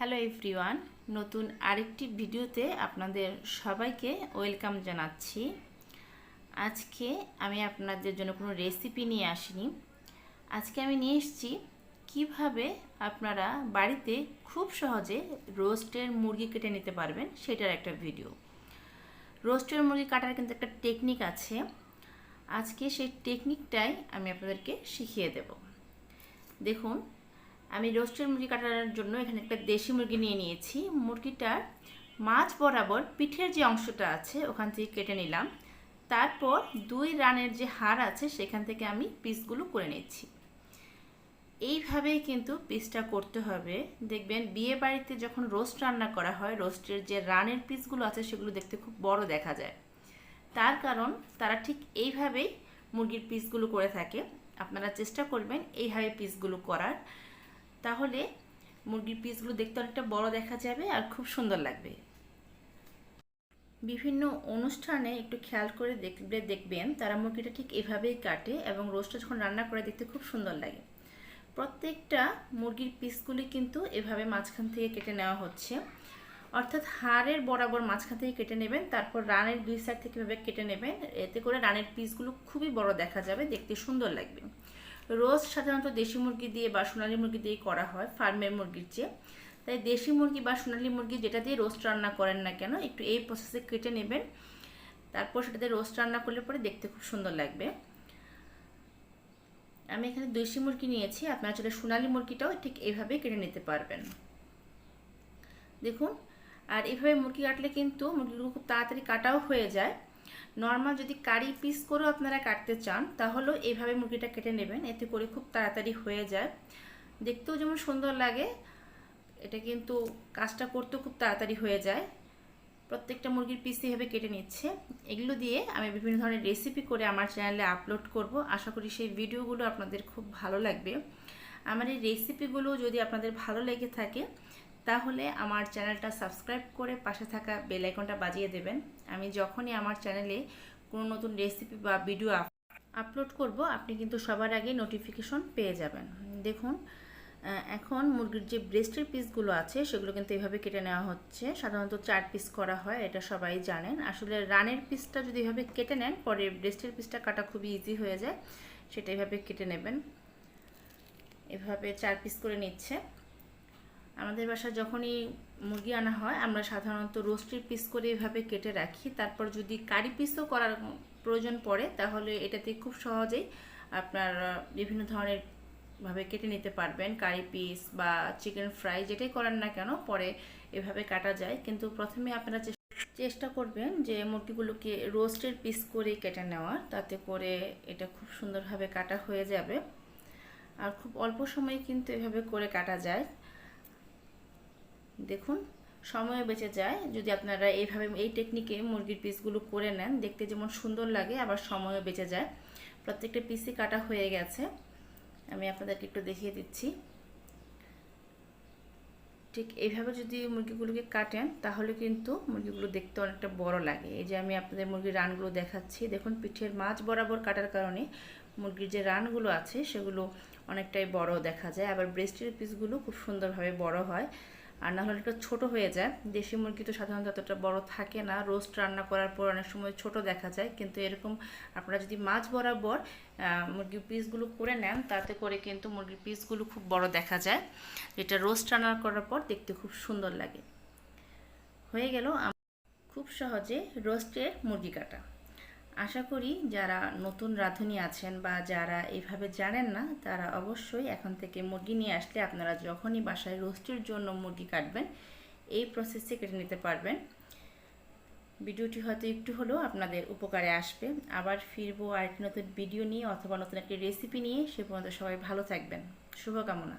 Hello everyone নতুন আরেকটি ভিডিওতে আপনাদের সবাইকে ওয়েলকাম জানাচ্ছি। আজকে আমি আপনাদের জন্য কোনো রেসিপি নিয়ে আসিনি। আজকে আমি নিয়ে এসেছি কীভাবে আপনারা বাড়িতে খুব সহজে রোস্টের মুরগি কেটে নিতে পারবেন সেটার একটা ভিডিও রোস্টের মুরগি কাটার কিন্তু একটা টেকনিক আছে। আজকে সেই টেকনিকটাই আমি আপনাদেরকে শিখিয়ে দেব। দেখুন আমি রোস্টের মুরগি কাটার জন্য এখানে একটা দেশি মুরগি নিয়ে নিয়েছি। মুরগিটার মাছ বরাবর পিঠের যে অংশটা আছে, ওখান থেকে কেটে নিলাম। তারপর দুই রানের যে হাড় আছে, সেখান থেকে আমি পিসগুলো করে নিচ্ছি। এইভাবেই কিন্তু পিসটা করতে হবে। দেখবেন, বিয়ে বাড়িতে যখন রোস্ট রান্না করা হয়, রোস্টের যে রানের পিসগুলো আছে, সেগুলো দেখতে খুব বড় দেখা যায়। তার কারণ, তারা ঠিক এইভাবেই মুরগির পিসগুলো করে থাকে। আপনারা চেষ্টা করবেন এইভাবে পিসগুলো করার। তাহলে মুরগির পিসগুলো দেখতে অনেকটা বড় দেখা যাবে আর খুব সুন্দর লাগবে। বিভিন্ন অনুষ্ঠানে একটু খেয়াল করে দেখলে দেখবেন তারা মুরগিটা ঠিক এভাবেই কাটে এবং রোস্টটা যখন রান্না করে দেখতে খুব সুন্দর লাগে। প্রত্যেকটা মুরগির পিসগুলি কিন্তু এভাবে মাঝখান থেকে কেটে নেওয়া হচ্ছে। অর্থাৎ হাড়ের বরাবর মাঝখান থেকে কেটে নেবেন, তারপর রানের দুই সাইড থেকে এভাবে কেটে নেবেন। এতে করে রানের পিসগুলো খুবই বড় দেখা যাবে, দেখতে সুন্দর লাগবে। রোজ সাধারণত দেশি মুরগি দিয়ে বা সোনালি মুরগি দিয়ে করা হয়, ফার্মের মুরগির চেয়ে। তাই দেশি মুরগি বা সোনালি মুরগি যেটা দিয়ে রোস্ট রান্না করেন না কেন, একটু এই প্রসেসে কেটে নেবেন। তারপর সেটাতে রোস্ট রান্না করলে পরে দেখতে খুব সুন্দর লাগবে। আমি এখানে দেশি মুরগি নিয়েছি, আপনারা চলে সোনালি মুরগিটাও ঠিক এইভাবে কেটে নিতে পারবেন। দেখুন, আর এভাবে মুরগি কাটলে কিন্তু মুরগিগুলো খুব তাড়াতাড়ি কাটাও হয়ে যায়। নর্মাল যদি কারি পিস করেও আপনারা কাটতে চান, তাহলেও এইভাবে মুরগিটা কেটে নেবেন। এতে করে খুব তাড়াতাড়ি হয়ে যায়। দেখতেও যেমন সুন্দর লাগে, এটা কিন্তু কাজটা করতেও খুব তাড়াতাড়ি হয়ে যায়। প্রত্যেকটা মুরগির পিস এইভাবে কেটে নিচ্ছে। এগুলো দিয়ে আমি বিভিন্ন ধরনের রেসিপি করে আমার চ্যানেলে আপলোড করব। আশা করি সেই ভিডিওগুলো আপনাদের খুব ভালো লাগবে। আমার এই রেসিপিগুলো যদি আপনাদের ভালো লেগে থাকে তাহলে আমার চ্যানেলটা সাবস্ক্রাইব করে পাশে থাকা বেল আইকনটা বাজিয়ে দেবেন। আমি যখনই আমার চ্যানেলে কোনো নতুন রেসিপি বা ভিডিও আপলোড করব, আপনি কিন্তু সবার আগে নোটিফিকেশন পেয়ে যাবেন। দেখুন এখন মুরগির যে ব্রেস্টের পিসগুলো আছে, সেগুলো কিন্তু এভাবে কেটে নেওয়া হচ্ছে। সাধারণত চার পিস করা হয়, এটা সবাই জানেন। আসলে রানের পিসটা যদি এভাবে কেটে নেন, পরে ব্রেস্টের পিসটা কাটা খুবই ইজি হয়ে যায়। সেটা এভাবে কেটে নেবেন। এভাবে চার পিস করে নিচ্ছে। আমাদের বাসায় যখনই মুরগি আনা হয়, আমরা সাধারণত রোস্টের পিস করে এভাবে কেটে রাখি। তারপর যদি কারি পিসও করার প্রয়োজন পড়ে, তাহলে এটাতে খুব সহজেই আপনার বিভিন্ন ধরনের ভাবে কেটে নিতে পারবেন। কারি পিস বা চিকেন ফ্রাই যেটাই করেন না কেন, পরে এভাবে কাটা যায়। কিন্তু প্রথমে আপনারা চেষ্টা করবেন যে মুরগিগুলোকে রোস্টের পিস করে কেটে নেওয়ার। তাতে করে এটা খুব সুন্দরভাবে কাটা হয়ে যাবে। আর খুব অল্প সময়ে কিন্তু এভাবে করে কাটা যায়। দেখুন, সময় বেঁচে যায়। যদি আপনারা এইভাবে এই টেকনিকে মুরগির পিসগুলো করে নেন, দেখতে যেমন সুন্দর লাগে, আবার সময়ও বেঁচে যায়। প্রত্যেকটা পিসই কাটা হয়ে গেছে। আমি আপনাদেরকে একটু দেখিয়ে দিচ্ছি। ঠিক এইভাবে যদি মুরগিগুলোকে কাটেন, তাহলে কিন্তু মুরগিগুলো দেখতে অনেকটা বড় লাগে। এই যে আমি আপনাদের মুরগির রানগুলো দেখাচ্ছি। দেখুন, পিঠের মাছ বরাবর কাটার কারণে মুরগির যে রানগুলো আছে, সেগুলো অনেকটাই বড় দেখা যায়। আবার ব্রেস্টের পিসগুলো খুব সুন্দরভাবে বড় হয়। আর না হলে একটু ছোটো হয়ে যায়। দেশি মুরগি তো সাধারণত এতটা বড় থাকে না। রোস্ট রান্না করার পর অনেক সময় ছোট দেখা যায়। কিন্তু এরকম আপনারা যদি মাছ বরাবর মুরগির পিসগুলো করে নেন, তাতে করে কিন্তু মুরগির পিসগুলো খুব বড় দেখা যায়। যেটা রোস্ট রান্না করার পর দেখতে খুব সুন্দর লাগে। হয়ে গেল খুব সহজে রোস্টের মুরগি কাটা। আশা করি যারা নতুন রাঁধুনি আছেন বা যারা এভাবে জানেন না, তারা অবশ্যই এখন থেকে মুরগি নিয়ে আসলে আপনারা যখনই বাসায় রোস্টের জন্য মুরগি কাটবেন, এই প্রসেসে কেটে নিতে পারবেন। ভিডিওটি হয়তো একটু হলেও আপনাদের উপকারে আসবে। আবার ফিরবো আরেকটি নতুন ভিডিও নিয়ে অথবা নতুন একটি রেসিপি নিয়ে। সে পর্যন্ত সবাই ভালো থাকবেন। শুভকামনা।